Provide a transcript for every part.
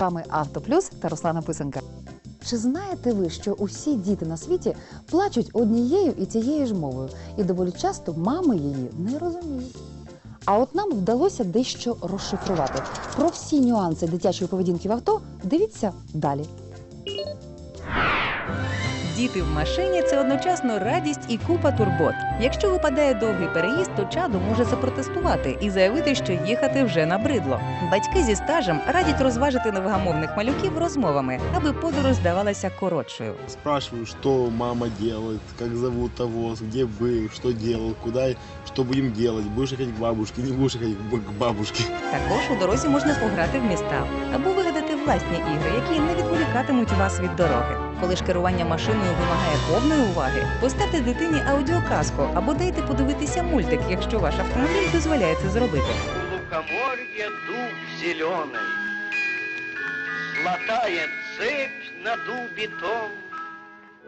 Вами Автоплюс та Руслана Писанка. Чи знаєте ви, що усі діти на світі плачуть однією і тією ж мовою, і доволі часто мами її не розуміють? А от нам вдалося дещо розшифрувати. Про всі нюанси дитячої поведінки в авто дивіться далі. Діти в машині це одночасно радість і купа турбот. Якщо випадає довгий переїзд, то чадо може запротестувати і заявити, що їхати вже набридло. Батьки зі стажем радять розважити невгамовних малюків розмовами, аби подорож здавалася коротшою. Спрашиваю, что мама делает, как зовут того, где был, что делал, куда, что будем делать. Будешь ехать к бабушке, не будешь ехать к бабушке. Також у дорозі можна пограти в міста або вигадати власні ігри, які не відволікатимуть вас від дороги. Коли ж керування машиною вимагає повної уваги, поставте дитині аудіоказку або дайте подивитися мультик, якщо ваш автомобіль дозволяє це зробити. У лукоморья дуб зелений, Золотая цепь на дубі том.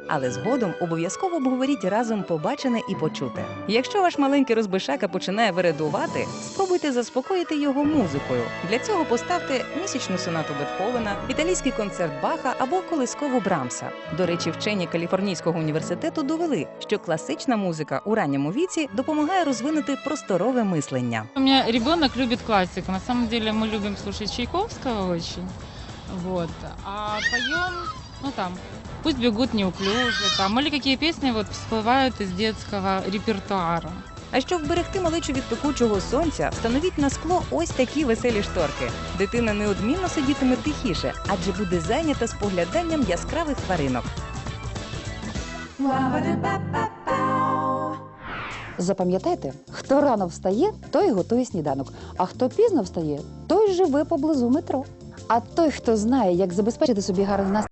Але згодом обов'язково обговоріть разом побачене і почуте. Якщо ваш маленький розбишака починає вередувати, спробуйте заспокоїти його музикою. Для цього поставте місячну сонату Бетховена, італійський концерт Баха або колискову Брамса. До речі, вчені Каліфорнійського університету довели, що класична музика у ранньому віці допомагає розвинути просторове мислення. У меня ребенок любит классику. На самом деле мы любим слушать Чайковского очень. Вот. А поем, ну там, пусть бегут неуклюже, там, или какие песни вот всплывают из детского репертуара. А щоб вберегти малечу від пекучого сонця, встановіть на скло ось такі веселі шторки. Дитина неодмінно сидітиме тихіше, адже буде зайнята спогляданням яскравих тваринок. Запам'ятайте, хто рано встає, той готує сніданок, а хто пізно встає, той живе поблизу метро. А той, хто знає, як забезпечити собі гарний настрій,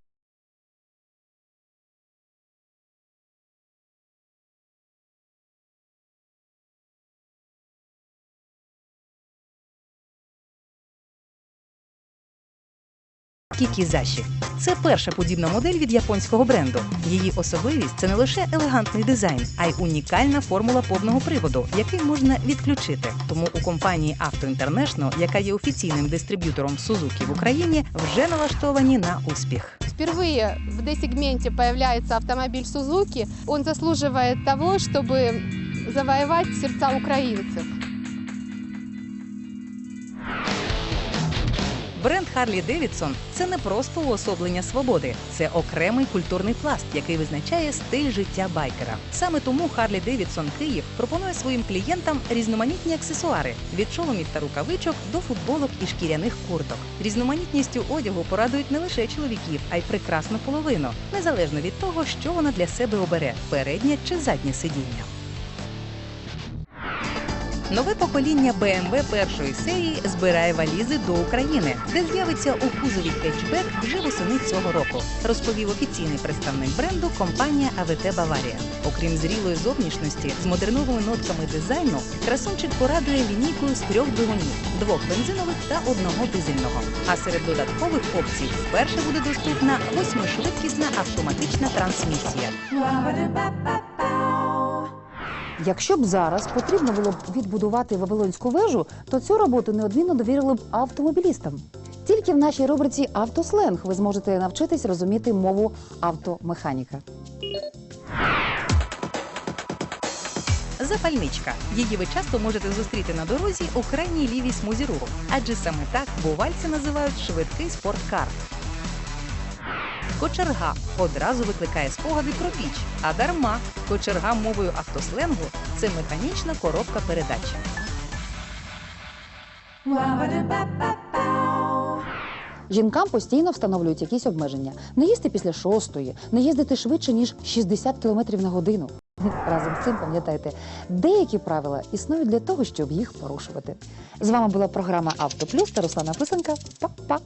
Кікізаші це перша подібна модель від японського бренду. Її особливість це не лише елегантний дизайн, а й унікальна формула повного приводу, який можна відключити. Тому у компанії Auto International, яка є офіційним дистриб'ютором Suzuki в Україні, вже налаштовані на успіх. Впервые в D-сегменте появляется автомобиль Suzuki. Он заслуживает того, чтобы завоевать сердца украинцев. Бренд Harley Davidson – це не просто уособлення свободи, це окремий культурний пласт, який визначає стиль життя байкера. Саме тому Harley Davidson Київ пропонує своїм клієнтам різноманітні аксесуари від шоломів та рукавичок до футболок і шкіряних курток. Різноманітністю одягу порадують не лише чоловіків, а й прекрасну половину, незалежно від того, що вона для себе обере переднє чи заднє сидіння. Нове покоління BMW першої серії збирає валізи до України, де з'явиться у кузові хетчбек вже восени цього року, розповів офіційний представник бренду компанія АВТ Баварія. Окрім зрілої зовнішності з модерновими нотками дизайну, красунчик порадує лінійкою з трьох двигунів – двох бензинових та одного дизельного. А серед додаткових опцій вперше буде доступна восьмишвидкісна автоматична трансмісія. Якщо б зараз потрібно було б відбудувати Вавилонську вежу, то цю роботу неодмінно довірили б автомобілістам. Тільки в нашій рубриці Автосленг ви зможете навчитись розуміти мову автомеханіка. Запальничка. Її ви часто можете зустріти на дорозі у крайній лівій смузі руху, адже саме так бувальці називають швидкий спорткар. Кочерга одразу викликає спогади про піч, а дарма кочерга мовою автосленгу це механічна коробка передач. Жінкам постійно встановлюють якісь обмеження: не їсти після шостої, не їздити швидше ніж 60 км на годину. Разом з цим пам'ятайте, деякі правила існують для того, щоб їх порушувати. З вами була програма Автоплюс та Руслана Писанка. Па-па!